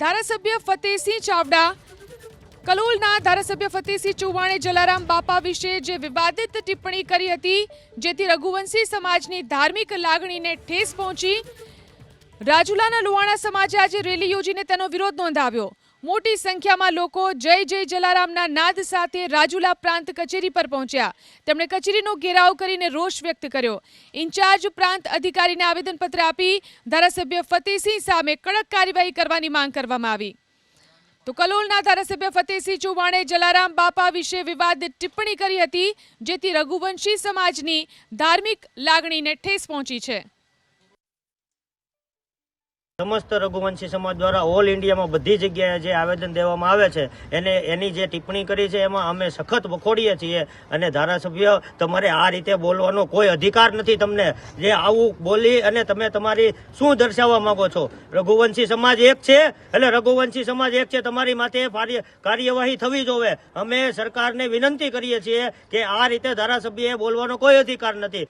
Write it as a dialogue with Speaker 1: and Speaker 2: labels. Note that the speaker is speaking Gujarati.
Speaker 1: ધારાસભ્ય ફતેહસિંહ ચાવડા, કલોલના ધારાસભ્ય ફતેહસિંહ ચૌહાણે, જલારામ બાપા વિશે જે વિવાદિત ટિપ્પણી કરી હતી, જેથી રઘુવંશી સમાજની ધાર્મિક લાગણીને ઠેસ પહોંચી, રાજુલાના લુવાણા સમાજે આજે રેલી યોજીને તેનો વિરોધ નોંધાવ્યો. મોટી સંખ્યામાં લોકો જય જય જલારામના નાદ સાથે રાજુલા પ્રાંત કચેરી પર પહોંચ્યા. તેમણે કચેરીનો ઘેરાવ કરીને રોષ વ્યક્ત કર્યો. ઇન્ચાર્જ પ્રાંત અધિકારીને આવેદનપત્ર આપી ધારાસભ્ય ફતેહસિંહ સામે કડક કાર્યવાહી કરવાની માંગ કરવામાં આવી. તો કલોલના ધારાસભ્ય ફતેહસિંહ ચૌહાણે જલારામ બાપા વિશે વિવાદિત ટિપ્પણી કરી હતી, જેથી રઘુવંશી સમાજની ધાર્મિક લાગણીને ઠેસ પહોંચી છે.
Speaker 2: સમસ્ત રઘુવંશી સમાજ દ્વારા ઓલ ઇન્ડિયામાં બધી જગ્યાએ જે આવેદન દેવામાં આવે છે, એને એની જે ટિપ્પણી કરી છે, એમાં અમે સખત વખોડીએ છીએ. અને ધારાસભ્ય, તમારે આ રીતે બોલવાનો કોઈ અધિકાર નથી તમને. જે આવું બોલી અને તમે તમારી શું દર્શાવવા માંગો છો? રઘુવંશી સમાજ એક છે, એટલે રઘુવંશી સમાજ એક છે, તમારી માથે કાર્યવાહી થવી જોવે. અમે સરકારને વિનંતી કરીએ છીએ કે આ રીતે ધારાસભ્યએ બોલવાનો કોઈ અધિકાર નથી.